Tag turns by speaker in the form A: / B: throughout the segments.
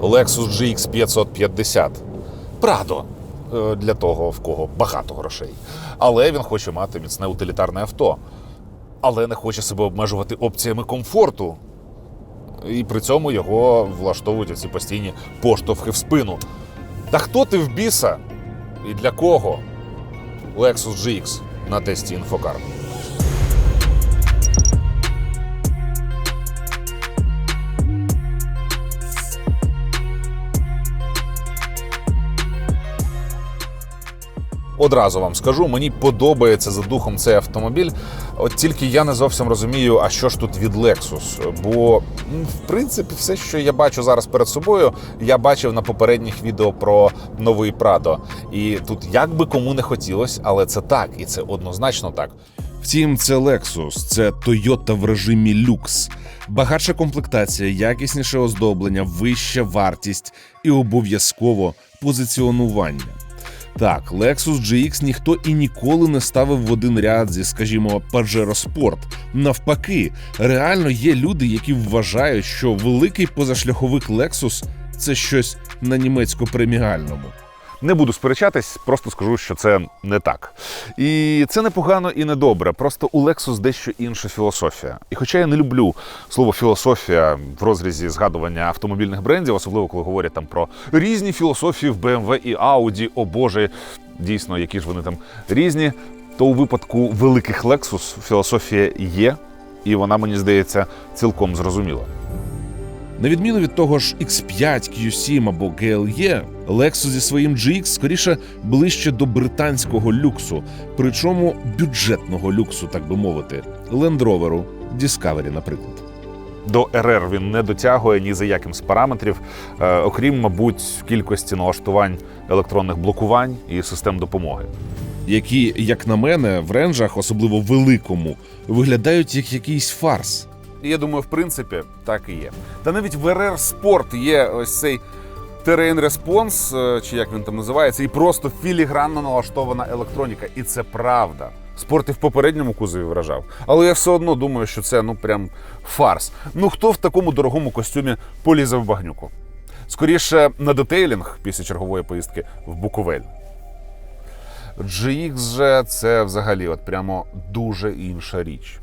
A: Lexus GX 550. Прадо для того, в кого багато грошей. Але він хоче мати міцне утилітарне авто. Але не хоче себе обмежувати опціями комфорту. І при цьому його влаштовують ці постійні поштовхи в спину. Та хто ти в біса? І для кого? Lexus GX на тесті Інфокар. Одразу вам скажу, мені подобається за духом цей автомобіль. От тільки я не зовсім розумію, а що ж тут від Lexus. Бо, в принципі, все, що я бачу зараз перед собою, я бачив на попередніх відео про новий Прадо. І тут як би кому не хотілося, але це так, і це однозначно так.
B: Втім, це Lexus, це Toyota в режимі люкс. Багатша комплектація, якісніше оздоблення, вища вартість і обов'язково позиціонування. Так, Lexus GX ніхто і ніколи не ставив в один ряд зі, скажімо, Pajero Sport. Навпаки, реально є люди, які вважають, що великий позашляховик Lexus – це щось на німецько-преміальному.
A: Не буду сперечатись, просто скажу, що це не так. І це не погано і не добре. Просто у Lexus дещо інша філософія. І хоча я не люблю слово філософія в розрізі згадування автомобільних брендів, особливо коли говорять там про різні філософії в BMW і Audi, о Боже, дійсно, які ж вони там різні, то у випадку великих Lexus філософія є, і вона, мені здається, цілком зрозуміла.
B: На відміну від того ж X5, Q7 або GLE, Lexus зі своїм GX скоріше ближче до британського люксу, причому бюджетного люксу, так би мовити, Land Rover, Discovery, наприклад.
A: До РР він не дотягує ні за яким з параметрів, е, окрім, мабуть, кількості налаштувань електронних блокувань і систем допомоги.
B: які, як на мене, в ренджах, особливо великому, виглядають як якийсь фарс.
A: Я думаю, в принципі, так і є. Та навіть в РР Sport є ось цей Terrain Response, е, чи як він там називається, і просто філігранно налаштована електроніка. І це правда. Спорт і в попередньому кузові вражав. Але я все одно думаю, що це ну прям фарс. Ну хто в такому дорогому костюмі полізе в багнюку? Скоріше на детейлінг після чергової поїздки в Буковель. GX же це взагалі от прямо дуже інша річ.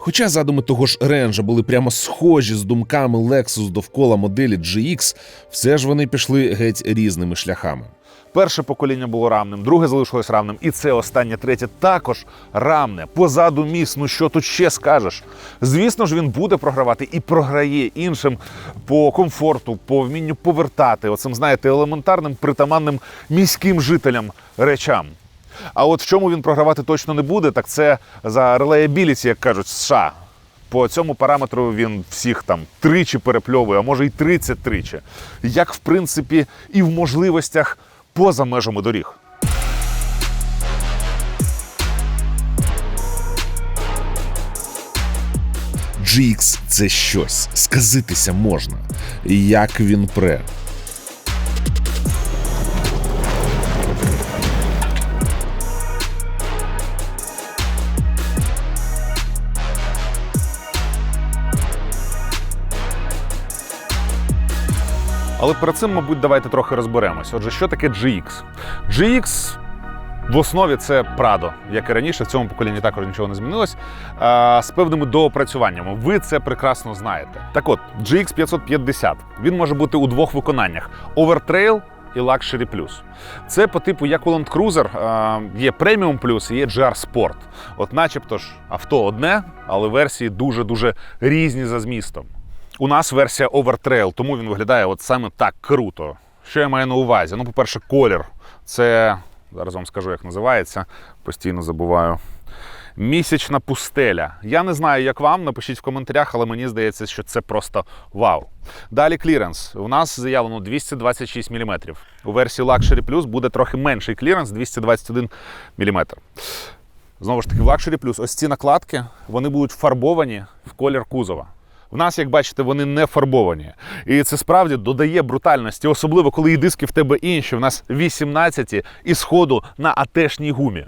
B: Хоча задуми того ж ренджа були прямо схожі з думками Lexus довкола моделі GX, все ж вони пішли геть різними шляхами.
A: Перше покоління було рамним, друге залишилось рамним, і це останнє третє також рамне. Позаду міст. Ну що тут ще скажеш? Звісно ж, він буде програвати і програє іншим по комфорту, по вмінню повертати оцим, знаєте, елементарним притаманним міським жителям речам. А от в чому він програвати точно не буде, так це за reliability, як кажуть, США. По цьому параметру він всіх там тричі перепльовує, а може й 30 тричі. Як, в принципі, і в можливостях поза межами доріг.
B: GX – це щось, сказитися можна. Як він пре.
A: Але перед цим, мабуть, давайте трохи розберемось. Отже, що таке GX? GX в основі це Prado, як і раніше, в цьому поколінні також нічого не змінилось. З певними доопрацюваннями. Ви це прекрасно знаєте. Так от, GX 550 він може бути у двох виконаннях: Overtrail і Luxury Plus. Це по типу як у Land Cruiser, є Premium Plus і є GR Sport. От, начебто ж, авто одне, але версії дуже-дуже різні за змістом. У нас версія Overtrail, тому він виглядає от саме так круто. Що я маю на увазі? Ну, по-перше, колір. Це зараз вам скажу, як називається. Постійно забуваю. Місячна пустеля. Я не знаю, як вам. Напишіть в коментарях, але мені здається, що це просто вау. Далі кліренс. У нас заявлено 226 мм. У версії Luxury Plus буде трохи менший кліренс 221 мм. Знову ж таки, в Luxury Plus ось ці накладки вони будуть фарбовані в колір кузова. В нас, як бачите, вони не фарбовані. І це справді додає брутальності, особливо коли і диски в тебе інші. У нас 18 і сходу на атешній гумі.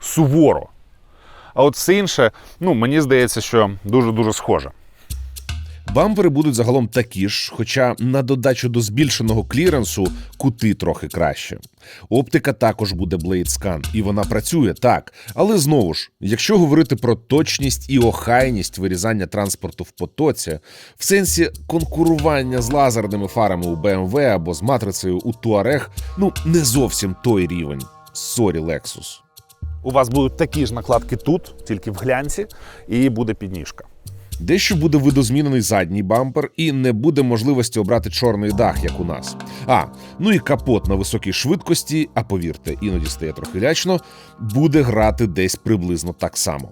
A: Суворо. А от все інше, ну, мені здається, що дуже-дуже схоже.
B: Бампери будуть загалом такі ж, хоча на додачу до збільшеного кліренсу кути трохи краще. Оптика також буде Blade Scan, і вона працює так. Але знову ж, якщо говорити про точність і охайність вирізання транспорту в потоці, в сенсі конкурування з лазерними фарами у BMW або з матрицею у Touareg, ну не зовсім той рівень. Сорі, Lexus.
A: У вас будуть такі ж накладки тут, тільки в глянці, і буде підніжка.
B: Дещо буде видозмінений задній бампер, і не буде можливості обрати чорний дах, як у нас. А ну і капот на високій швидкості, а повірте, іноді стає трохи лячно, буде грати десь приблизно так само.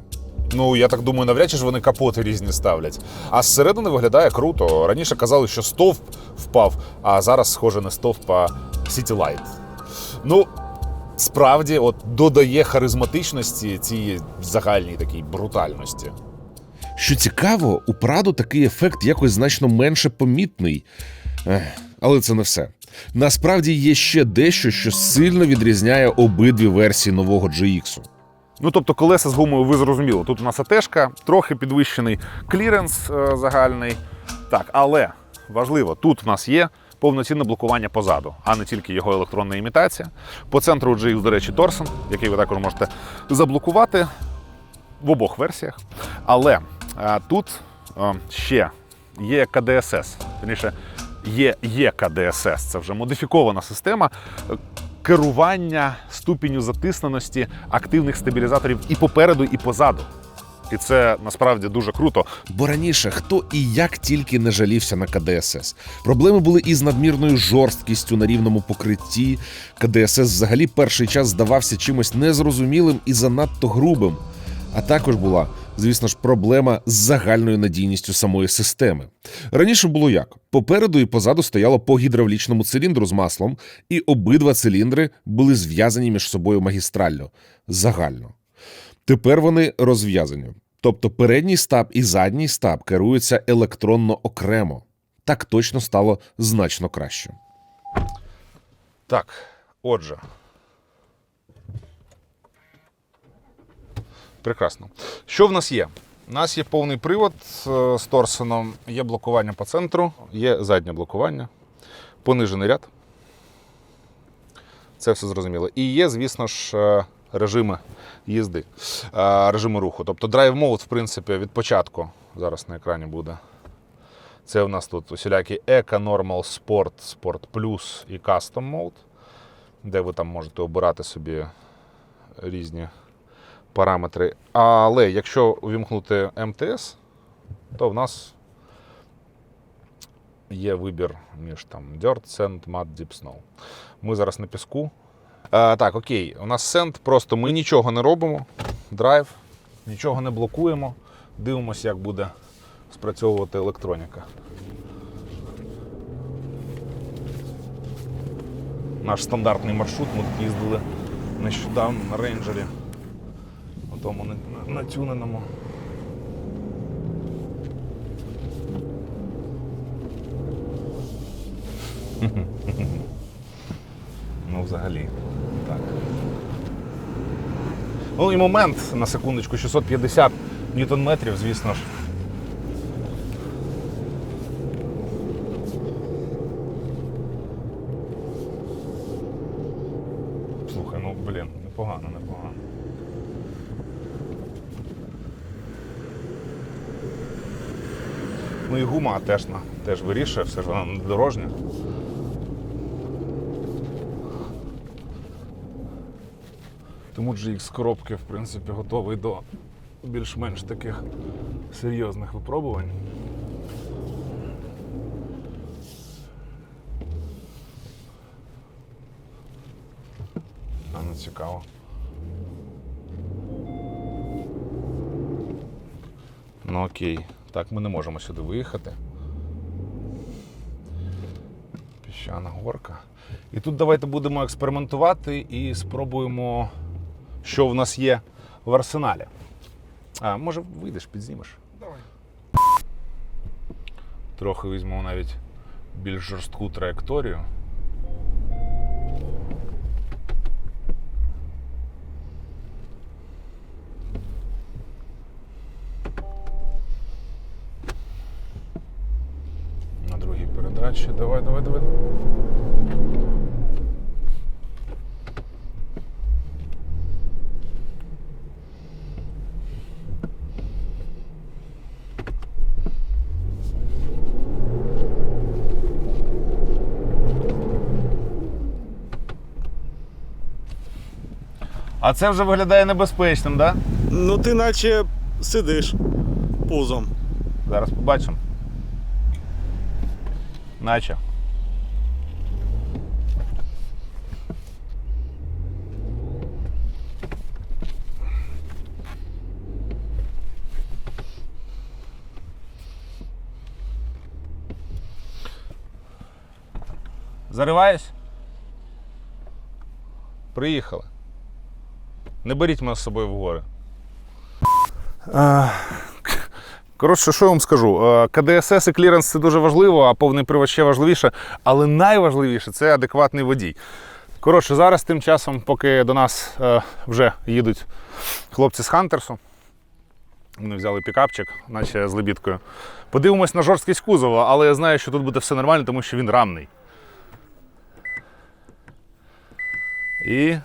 A: Ну, я так думаю, навряд чи ж вони капоти різні ставлять. А зсередини виглядає круто. Раніше казали, що стовп впав, а зараз, схоже, не стовп, а Light. Ну, справді, от додає харизматичності цій загальній такій брутальності.
B: Що цікаво, у Прадо такий ефект якось значно менше помітний. Але це не все. Насправді є ще дещо, що сильно відрізняє обидві версії нового GX.
A: Ну, тобто, колеса з гумою ви зрозуміли. Тут у нас АТшка, трохи підвищений кліренс е, загальний. Так, але важливо, тут в нас є повноцінне блокування позаду, а не тільки його електронна імітація. По центру у GX, до речі, Торсен, який ви також можете заблокувати в обох версіях. Але тут ще є КДСС, верніше, є, є це вже модифікована система керування ступінню затисненості активних стабілізаторів і попереду, і позаду. І це насправді дуже круто.
B: Бо раніше хто і як тільки не жалівся на КДСС. Проблеми були із надмірною жорсткістю на рівному покритті. КДСС взагалі перший час здавався чимось незрозумілим і занадто грубим. А також була, звісно ж, проблема з загальною надійністю самої системи. Раніше було як: попереду і позаду стояло по гідравлічному циліндру з маслом, і обидва циліндри були зв'язані між собою магістрально загально. Тепер вони розв'язані. Тобто передній стаб і задній стаб керуються електронно окремо. Так точно стало значно краще.
A: Так, отже. Прекрасно. Що в нас є? У нас є повний привод е, з торсоном, є блокування по центру, є заднє блокування, понижений ряд. Це все зрозуміло. І є, звісно ж, е, режими їзди, е, режими руху. Тобто драйв мод, в принципі, від початку зараз на екрані буде. Це у нас тут усілякі Eco, Normal, Sport, Sport Plus і Custom Mode, де ви там можете обирати собі різні параметри. Але якщо увімкнути МТС, то в нас є вибір між там Dirt, Sand, Mud, Deep Snow. Ми зараз на піску. А, так, окей, у нас Sand, просто ми нічого не робимо. Драйв, нічого не блокуємо. Дивимося, як буде спрацьовувати електроніка. Наш стандартний маршрут ми їздили нещодавно на рейнджері. Тому на- на- натюненому. Ну, взагалі, так. Ну і момент на секундочку 650 ньютон-метрів, звісно ж. Слухай, ну блін, непогано, непогано. І гума теж, теж вирішує, все ж вона не дорожня. Тому GX з коробки, в принципі, готовий до більш-менш таких серйозних випробувань. А, ну цікаво. Ну окей. Так, ми не можемо сюди виїхати. Піщана горка. І тут давайте будемо експериментувати і спробуємо, що в нас є в арсеналі. А, може, вийдеш, підзнімеш?
C: Давай.
A: Трохи візьмемо навіть більш жорстку траєкторію. Давай, давай, давай. А це вже виглядає небезпечним, так? Да?
C: Ну ти наче сидиш пузом.
A: Зараз побачимо. Наче. Зариваюсь? Приїхали. Не беріть мене з собою в гори. Коротше, що я вам скажу? Е, КДСС і кліренс це дуже важливо, а повний привод ще важливіше. Але найважливіше це адекватний водій. Коротше, зараз тим часом, поки до нас е, вже їдуть хлопці з Хантерсу, вони взяли пікапчик, наче з лебідкою. Подивимось на жорсткість кузова, але я знаю, що тут буде все нормально, тому що він рамний. І.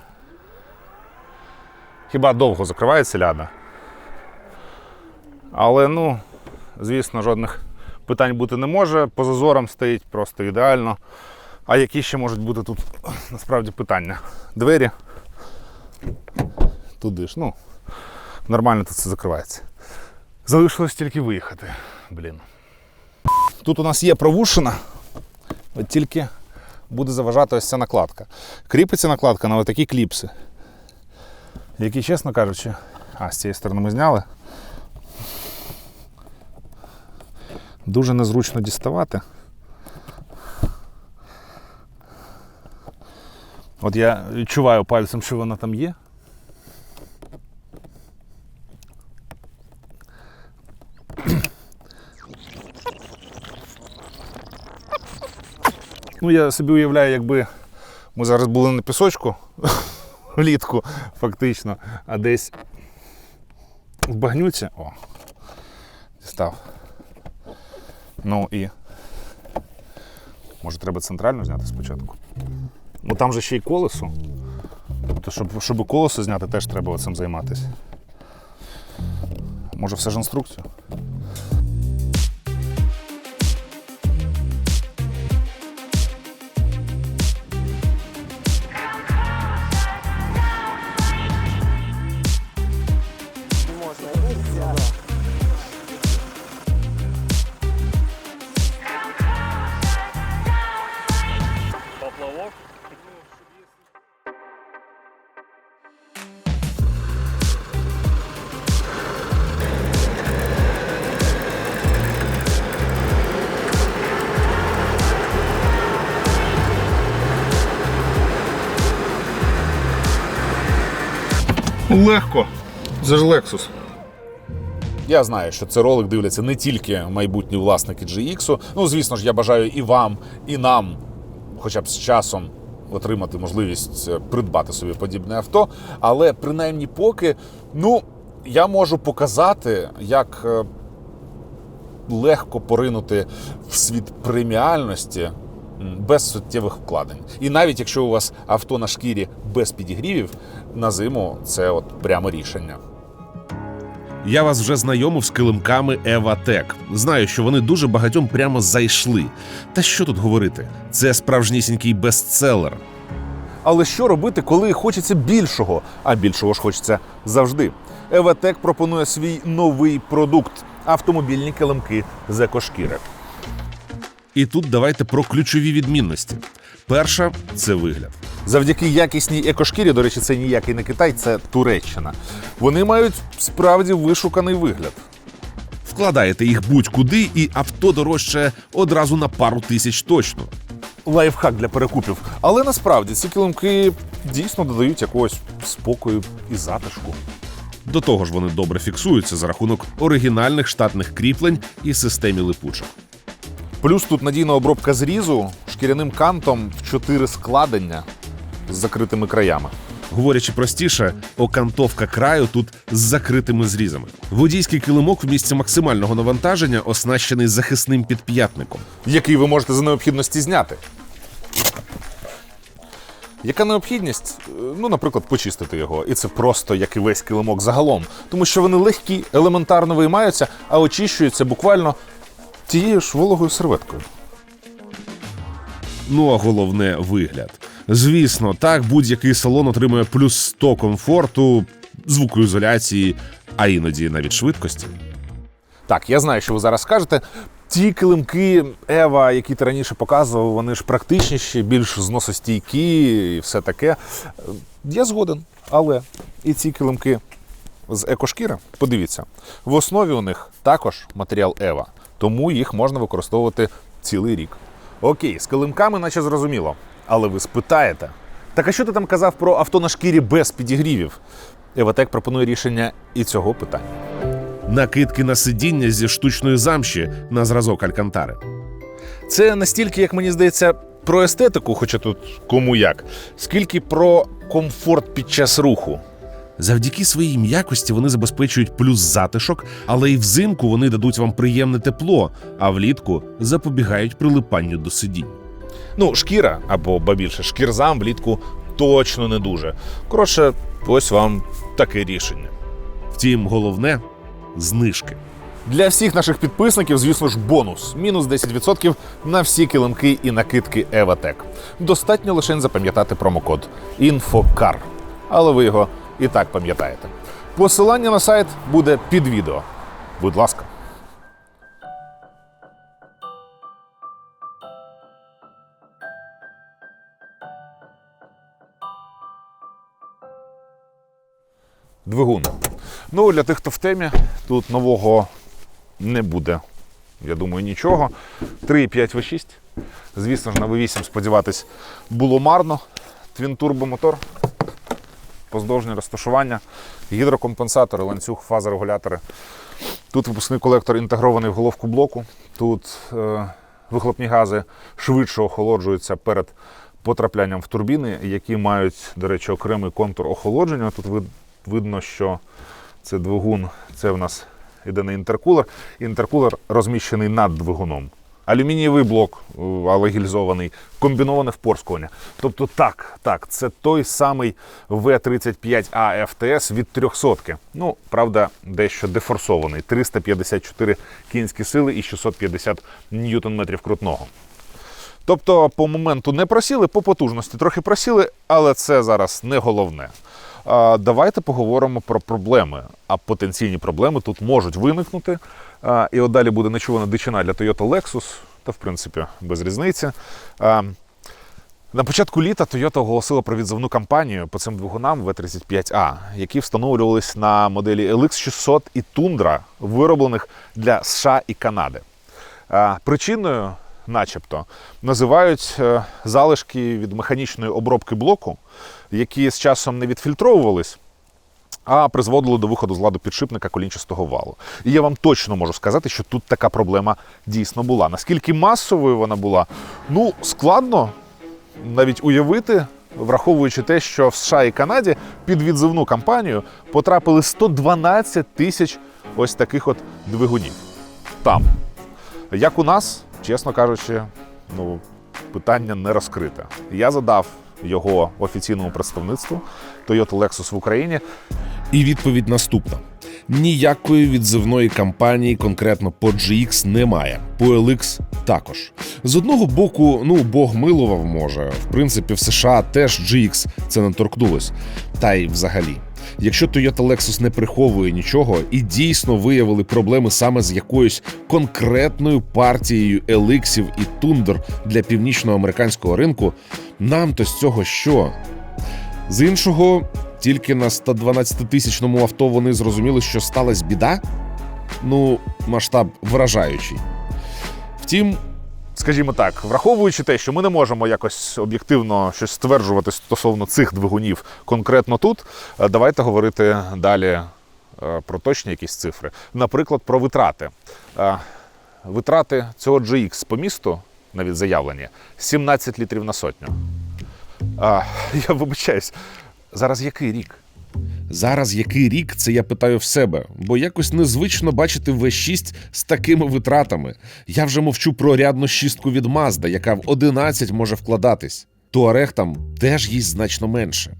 A: Хіба довго закривається ляда? Але ну, звісно, жодних питань бути не може. По зазорам стоїть просто ідеально. А які ще можуть бути тут насправді питання? Двері. Туди ж, ну, нормально тут все закривається. Залишилось тільки виїхати. Блін. Тут у нас є провушина, от тільки буде заважати ось ця накладка. Кріпиться накладка на отакі кліпси, які, чесно кажучи, а з цієї сторони ми зняли. Дуже незручно діставати. От я відчуваю пальцем, що вона там є. Ну, я собі уявляю, якби ми зараз були на пісочку влітку, фактично, а десь в багнюці. О, дістав. Ну і. Може треба центральну зняти спочатку. Ну там же ще й колесо. Тобто, щоб, щоб колесо зняти, теж треба цим займатися. Може все ж інструкцію? Легко. Це ж Lexus. Я знаю, що це ролик дивляться не тільки майбутні власники GX. Ну, звісно ж, я бажаю і вам, і нам, хоча б з часом, отримати можливість е, придбати собі подібне авто. Але принаймні поки, ну, я можу показати, як е, легко поринути в світ преміальності без суттєвих вкладень. І навіть якщо у вас авто на шкірі без підігрівів, на зиму це от прямо рішення.
B: Я вас вже знайомив з килимками Еватек. Знаю, що вони дуже багатьом прямо зайшли. Та що тут говорити? Це справжнісінький бестселер.
A: Але що робити, коли хочеться більшого? А більшого ж хочеться завжди. Еватек пропонує свій новий продукт автомобільні килимки з екошкіри.
B: І тут давайте про ключові відмінності. Перша це вигляд.
A: Завдяки якісній екошкірі, до речі, це ніякий не Китай, це Туреччина. Вони мають справді вишуканий вигляд.
B: Вкладаєте їх будь-куди, і авто дорожчає одразу на пару тисяч точно.
A: Лайфхак для перекупів. Але насправді ці килимки дійсно додають якогось спокою і затишку.
B: До того ж, вони добре фіксуються за рахунок оригінальних штатних кріплень і системі липучок.
A: Плюс тут надійна обробка зрізу шкіряним кантом в чотири складення з закритими краями.
B: Говорячи простіше, окантовка краю тут з закритими зрізами. Водійський килимок в місці максимального навантаження оснащений захисним підп'ятником.
A: який ви можете за необхідності зняти. Яка необхідність? Е, Ну, наприклад, почистити його. І це просто як і весь килимок загалом. Тому що вони легкі, елементарно виймаються, а очищуються буквально тією ж вологою серветкою.
B: Ну а головне вигляд. Звісно, так будь-який салон отримує плюс 100 комфорту, звукоізоляції, а іноді навіть швидкості.
A: Так, я знаю, що ви зараз скажете. Ті килимки Ева, які ти раніше показував, вони ж практичніші, більш зносостійкі і все таке. Е, Я згоден. Але і ці килимки з екошкіри, подивіться, в основі у них також матеріал Ева, тому їх можна використовувати цілий рік. Окей, з килимками, наче зрозуміло. Але ви спитаєте, так а що ти там казав про авто на шкірі без підігрівів? Еватек пропонує рішення і цього питання.
B: Накидки на сидіння зі штучної замші на зразок Алькантари.
A: Це настільки, як мені здається, про естетику, хоча тут кому як, скільки про комфорт під час руху.
B: Завдяки своїй м'якості вони забезпечують плюс затишок, але й взимку вони дадуть вам приємне тепло, а влітку запобігають прилипанню до сидінь.
A: Ну, шкіра або ба більше шкірзам влітку точно не дуже. Коротше, ось вам таке рішення.
B: Втім, головне знижки.
A: Для всіх наших підписників, звісно ж, бонус мінус 10% на всі килимки і накидки Еватек. Достатньо лише запам'ятати промокод INFOCAR. Але ви його і так пам'ятаєте. Посилання на сайт буде під відео. Будь ласка. Двигун. Ну, для тих, хто в темі, тут нового не буде. Я думаю, нічого. 3,5 V6. Звісно ж, на V8 сподіватись було марно. Твін-турбомотор, поздовжнє розташування, гідрокомпенсатори, ланцюг, фазорегулятори. Тут випускний колектор інтегрований в головку блоку. Тут е, вихлопні гази швидше охолоджуються перед потраплянням в турбіни, які мають, до речі, окремий контур охолодження. Тут вид- видно, що це двигун, це в нас не інтеркулер. Інтеркулер розміщений над двигуном. Алюмінієвий блок, е, але гільзований, комбіноване впорскування. Тобто, так, так, це той самий В-35А ФТС від 300. Ну, правда, дещо дефорсований. 354 кінські сили і 650 ньютон-метрів крутного. Тобто, по моменту не просіли, по потужності трохи просіли, але це зараз не головне. Давайте поговоримо про проблеми. А потенційні проблеми тут можуть виникнути. А, І от далі буде нечувана дичина для Toyota Lexus, та в принципі без різниці. А, На початку літа Toyota оголосила про відзовну кампанію по цим двигунам V35A, які встановлювались на моделі LX600 і Tundra, вироблених для США і Канади. Причиною, начебто, називають е, залишки від механічної обробки блоку, які з часом не відфільтровувались, а призводили до виходу з ладу підшипника колінчастого валу. І я вам точно можу сказати, що тут така проблема дійсно була. Наскільки масовою вона була, ну складно навіть уявити. Враховуючи те, що в США і Канаді під відзивну кампанію потрапили 112 тисяч ось таких от двигунів. Там. Як у нас, чесно кажучи, ну, питання не розкрите. Я задав його офіційному представництву Toyota Lexus в Україні.
B: І відповідь наступна: ніякої відзивної кампанії конкретно по GX немає, по LX також. З одного боку, ну Бог милував може. В принципі, в США теж GX це не торкнулось. Та й взагалі. Якщо Toyota Lexus не приховує нічого і дійсно виявили проблеми саме з якоюсь конкретною партією еликсів і тундр для північноамериканського ринку, нам то з цього що? З іншого, тільки на 112-тисячному авто вони зрозуміли, що сталася біда. Ну, масштаб вражаючий. Втім,
A: Скажімо так, враховуючи те, що ми не можемо якось об'єктивно щось стверджувати стосовно цих двигунів конкретно тут, е, давайте говорити далі е, про точні якісь цифри. Наприклад, про витрати. Е, Витрати цього GX по місту, навіть заявлені, 17 літрів на сотню. А, я вибачаюсь, Зараз який рік?
B: Зараз який рік це я питаю в себе, бо якось незвично бачити V6 з такими витратами. Я вже мовчу про рядну шістку від Mazda, яка в 11 може вкладатись. Туарег там теж їсть значно менше.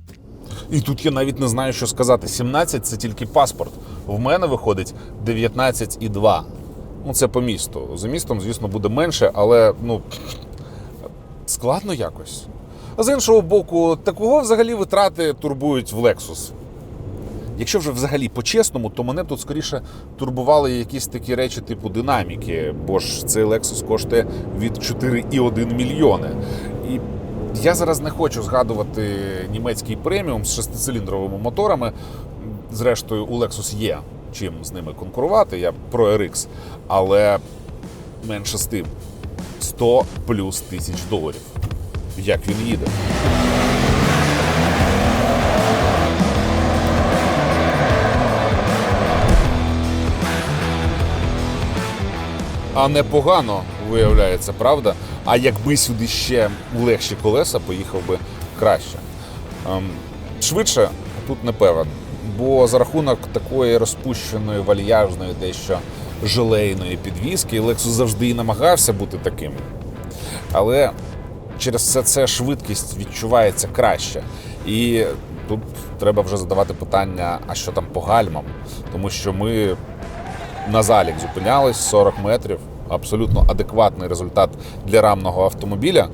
A: І тут я навіть не знаю, що сказати. 17 це тільки паспорт. В мене виходить 19,2. Ну, це по місту. За містом, звісно, буде менше, але ну складно якось. З іншого боку, такого взагалі витрати турбують в Lexus. Якщо вже взагалі по-чесному, то мене тут скоріше турбували якісь такі речі типу динаміки, бо ж цей Lexus коштує від 4,1 мільйони. І я зараз не хочу згадувати німецький преміум з шестициліндровими моторами. Зрештою, у Lexus є чим з ними конкурувати. Я про RX, але менше з тим 100 плюс тисяч доларів. Як він їде? А непогано виявляється, правда? А якби сюди ще легші колеса, поїхав би краще. Ем, швидше тут не певен, бо за рахунок такої розпущеної, вальяжної, дещо желейної підвіски, Lexus завжди і намагався бути таким. Але через все це швидкість відчувається краще. І тут треба вже задавати питання, а що там по гальмам? Тому що ми на залік зупинялись 40 метрів. Абсолютно адекватний результат для рамного автомобіля,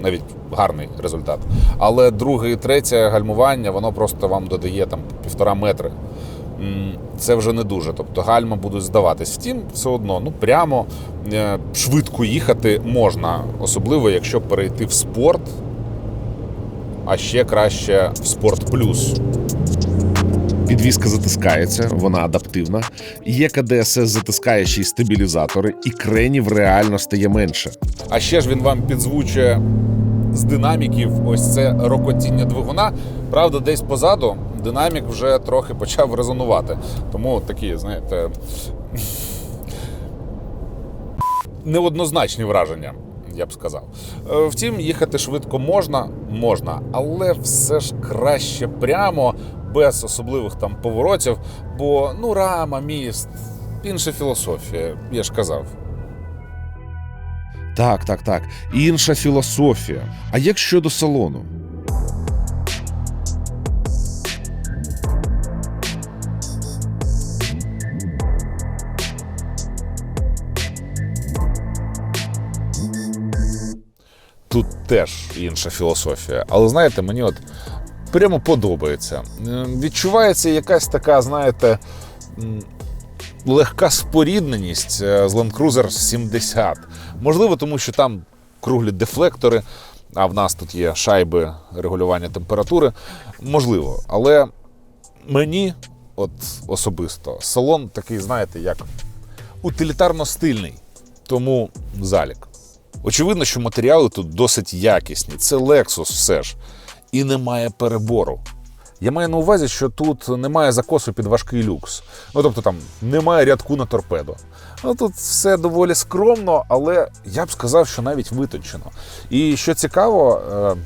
A: навіть гарний результат. Але друге і третє гальмування воно просто вам додає там півтора метри. Це вже не дуже. Тобто гальма будуть здаватись. Втім, все одно, ну прямо е, швидко їхати можна, особливо якщо перейти в спорт, а ще краще в спорт плюс.
B: Підвізка затискається, вона адаптивна. Є КДСС затискає ще й стабілізатори, і кренів реально стає менше.
A: А ще ж він вам підзвучує з динаміків ось це рокотіння двигуна. Правда, десь позаду динамік вже трохи почав резонувати. Тому такі, знаєте, неоднозначні враження, я б сказав. Е, Втім, їхати швидко можна, можна, але все ж краще прямо, без особливих там поворотів, бо ну рама, міст, інша філософія, я ж казав.
B: Так, так, так. Інша філософія. А як щодо салону?
A: Теж інша філософія. Але знаєте, мені от прямо подобається. Е, Відчувається якась така, знаєте, легка спорідненість е, з Land Cruiser 70. Можливо, тому що там круглі дефлектори, а в нас тут є шайби регулювання температури. Можливо, але мені, от особисто, салон такий, знаєте, як утилітарно стильний. Тому залік. Очевидно, що матеріали тут досить якісні. Це Lexus все ж. І немає перебору. Я маю на увазі, що тут немає закосу під важкий люкс. Ну тобто там немає рядку на торпедо. Ну тут все доволі скромно, але я б сказав, що навіть витончено. І що цікаво, е,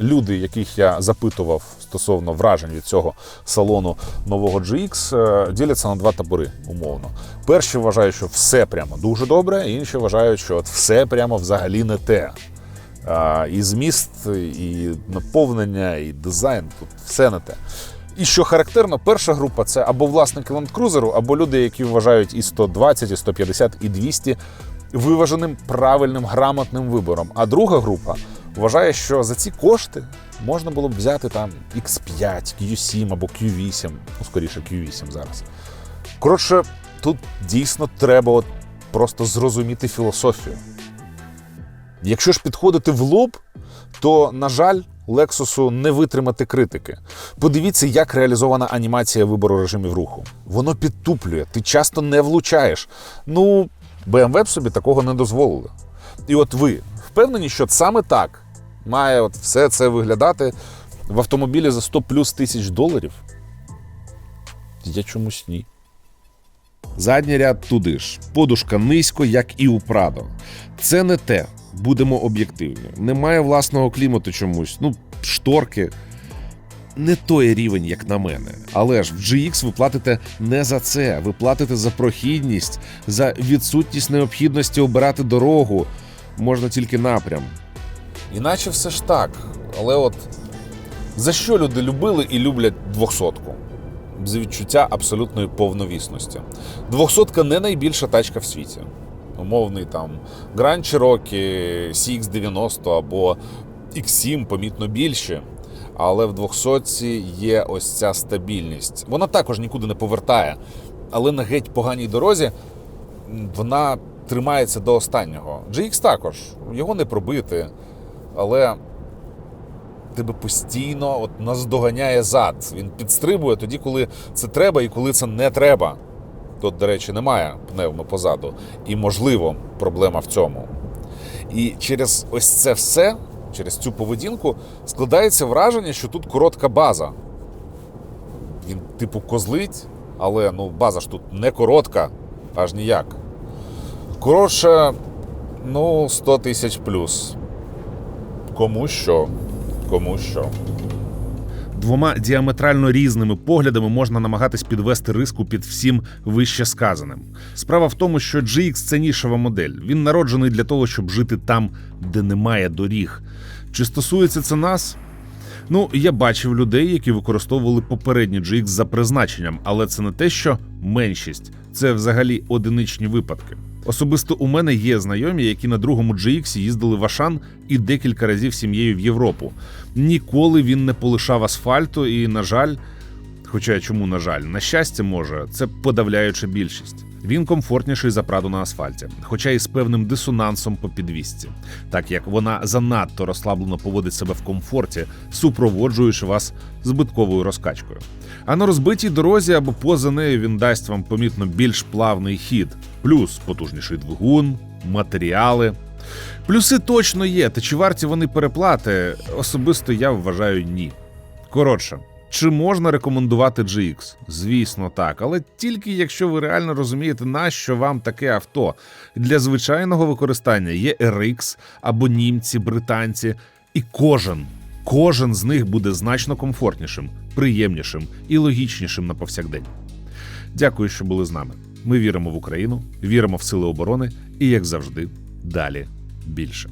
A: люди, яких я запитував стосовно вражень від цього салону нового GX, е, діляться на два табори, умовно. Перші вважають, що все прямо дуже добре, інші вважають, що от все прямо взагалі не те. І зміст, і наповнення, і дизайн тут все не те. І що характерно, перша група це або власники Cruiser, або люди, які вважають і 120, і 150, і 200 виваженим правильним грамотним вибором. А друга група вважає, що за ці кошти можна було б взяти там X5, Q7 або Q8, ну скоріше Q8 зараз. Коротше, тут дійсно треба от просто зрозуміти філософію. Якщо ж підходити в лоб, то, на жаль, Лексусу не витримати критики. Подивіться, як реалізована анімація вибору режимів руху. Воно підтуплює, ти часто не влучаєш. Ну, BMW б собі такого не дозволили. І от ви впевнені, що саме так має от все це виглядати в автомобілі за 100 плюс тисяч доларів? Я чомусь ні.
B: Задній ряд туди ж. Подушка низько, як і у Прадо. Це не те. Будемо об'єктивні. Немає власного клімату чомусь. Ну, шторки. не той рівень, як на мене. Але ж в GX ви платите не за це. Ви платите за прохідність, за відсутність необхідності обирати дорогу. Можна тільки напрям.
D: Іначе все ж так. Але от за що люди любили і люблять двохсотку? З відчуття абсолютної повновісності. Двохсотка не найбільша тачка в світі. Умовний там Grand Cherokee, CX90 або X7 помітно більше. Але в 200 є ось ця стабільність. Вона також нікуди не повертає. Але на геть поганій дорозі вона тримається до останнього. GX також, його не пробити, але тебе постійно от наздоганяє зад. Він підстрибує тоді, коли це треба і коли це не треба. Тут, до речі, немає пневми позаду. І, можливо, проблема в цьому. І через ось це все, через цю поведінку, складається враження, що тут коротка база. Він, типу, козлить, але ну, база ж тут не коротка, аж ніяк. Коротше, ну, 100 тисяч плюс. Кому що, кому що.
A: Двома діаметрально різними поглядами можна намагатись підвести риску під всім вище сказаним. Справа в тому, що GX це нішова модель. Він народжений для того, щоб жити там, де немає доріг. Чи стосується це нас? Ну, я бачив людей, які використовували попередні GX за призначенням, але це не те, що меншість, це взагалі одиничні випадки. Особисто у мене є знайомі, які на другому GX їздили в Ашан і декілька разів сім'єю в Європу. Ніколи він не полишав асфальту, і, на жаль, хоча чому на жаль, на щастя, може, це подавляюча більшість. Він комфортніший за праду на асфальті, хоча і з певним дисонансом по підвісці, так як вона занадто розслаблено поводить себе в комфорті, супроводжуючи вас збитковою розкачкою. А на розбитій дорозі або поза нею він дасть вам помітно більш плавний хід, плюс потужніший двигун, матеріали. Плюси точно є, та чи варті вони переплати? Особисто я вважаю ні. Коротше, чи можна рекомендувати GX? Звісно, так, але тільки якщо ви реально розумієте, на що вам таке авто. Для звичайного використання є RX або німці, британці, і кожен, кожен з них буде значно комфортнішим, приємнішим і логічнішим на повсякдень. Дякую, що були з нами. Ми віримо в Україну, віримо в сили оборони і, як завжди, далі більше.